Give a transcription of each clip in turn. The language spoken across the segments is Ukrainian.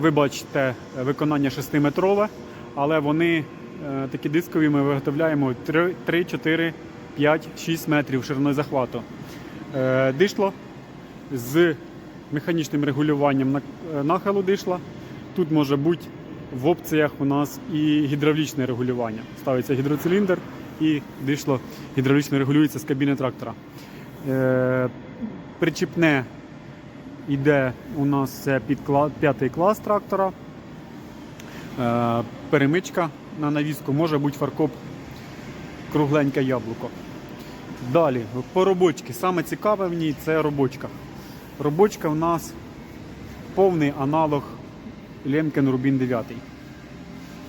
ви бачите виконання 6-метрове, але вони е, такі дискові ми виготовляємо 3, 3, 4, 5, 6 метрів шириною захвату. Е, Дишло з механічним регулюванням на- е, нахилу дишла. Тут може бути в опціях у нас і гідравлічне регулювання. Ставиться гідроциліндр і дишло гідравлічно регулюється з кабіни трактора. Е, Причіпне йде у нас це п'ятий клас трактора. Е, Перемичка на навіску може бути фаркоп кругленьке яблуко. Далі, по робочці. Саме цікаве в ній це робочка. Робочка в нас повний аналог Lemken Rubin 9.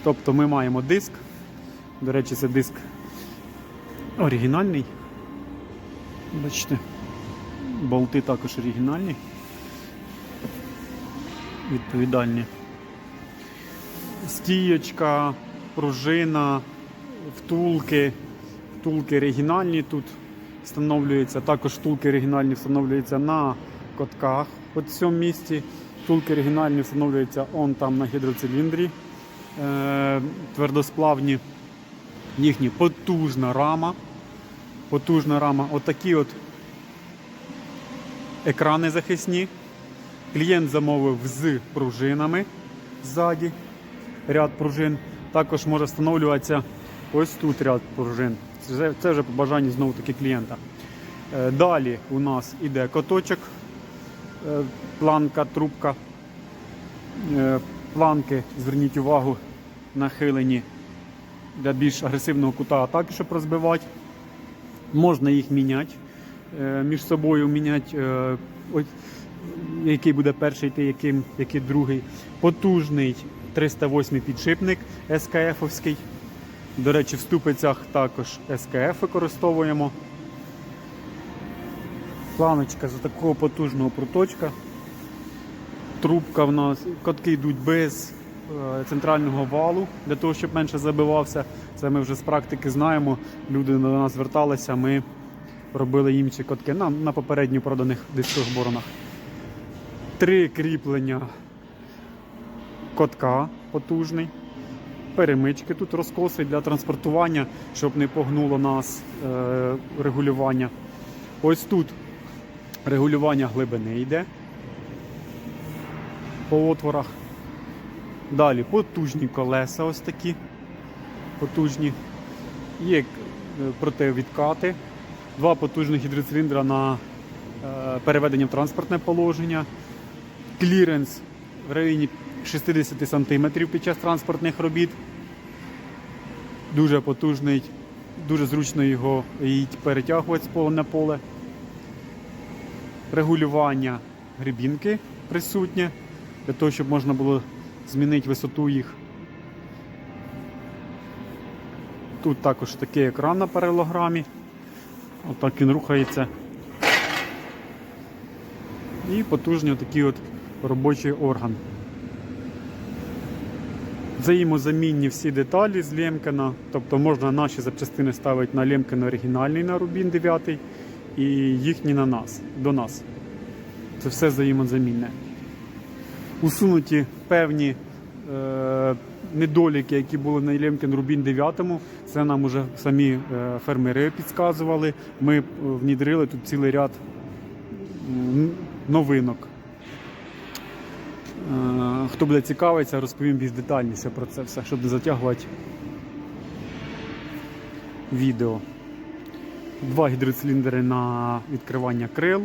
Тобто ми маємо диск. До речі, це диск оригінальний. Бачите, болти також оригінальні. Відповідальні. Стієчка, пружина, втулки. Втулки оригінальні тут встановлюються. Також втулки оригінальні встановлюються на котках от в цьому місці. Втулки оригінальні встановлюються он там на гідроциліндрі. Е, твердосплавні. Їхні потужна рама. Потужна рама. Отакі от екрани захисні. Клієнт замовив з пружинами ззаді. Ряд пружин. Також може встановлюватися ось тут ряд пружин. Це, це вже по бажанню знову таки клієнта. Е, Далі у нас іде коточок, е, планка, трубка. Е, Планки, зверніть увагу, нахилені для більш агресивного кута атаки, щоб розбивати. Можна їх міняти між собою, міняти, який буде перший йти, яким, який другий. Потужний 308 підшипник СКФ-овський. До речі, в ступицях також СКФ використовуємо. Планочка за такого потужного пруточка. Трубка в нас, котки йдуть без е, центрального валу для того, щоб менше забивався. Це ми вже з практики знаємо. Люди до нас зверталися, ми робили інші котки на, на попередньо проданих дискових боронах. Три кріплення котка потужний. Перемички тут розкоси для транспортування, щоб не погнуло нас е, регулювання. Ось тут регулювання глибини йде по отворах. Далі потужні колеса ось такі. Потужні. Є е, противідкати. Два потужних гідроциліндра на е, переведення в транспортне положення. Кліренс в районі 60 см під час транспортних робіт. Дуже потужний, дуже зручно його перетягувати з поля на поле. Регулювання грибінки присутнє, для того, щоб можна було змінити висоту їх. Тут також такий екран на паралограмі. Отак він рухається. І потужний такий от робочий орган. Взаємозамінні всі деталі з Лемкена, тобто можна наші запчастини ставити на Лемкен оригінальний на Рубін 9 і їхні на нас, до нас. Це все взаємозамінне. Усунуті певні е, недоліки, які були на Лемкен Рубін 9, це нам уже самі е, фермери підказували. Ми внідрили тут цілий ряд новинок. Е, Хто буде цікавитися, розповім більш детальніше про це все, щоб не затягувати відео. Два гідроциліндри на відкривання крил.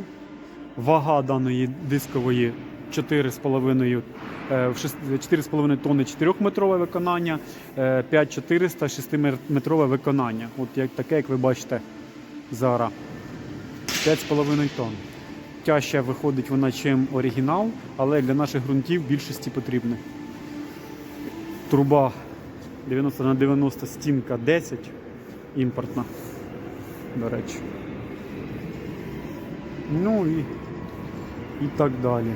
Вага даної дискової 4,5 е, в шест- 4,5 тонни 4-метрове виконання, е, 5400 6-метрове виконання. От як таке, як ви бачите зараз. 5,5 тонн. Тяжче виходить вона, чим оригінал, але для наших ґрунтів більшості потрібна. Труба 90 на 90 стінка 10 імпортна, до речі. Ну і, і так далі.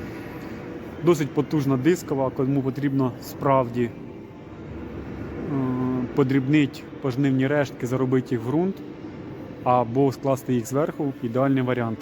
Досить потужна дискова, кому потрібно справді е, подрібнити пожнивні рештки, заробити їх в ґрунт або скласти їх зверху ідеальний варіант.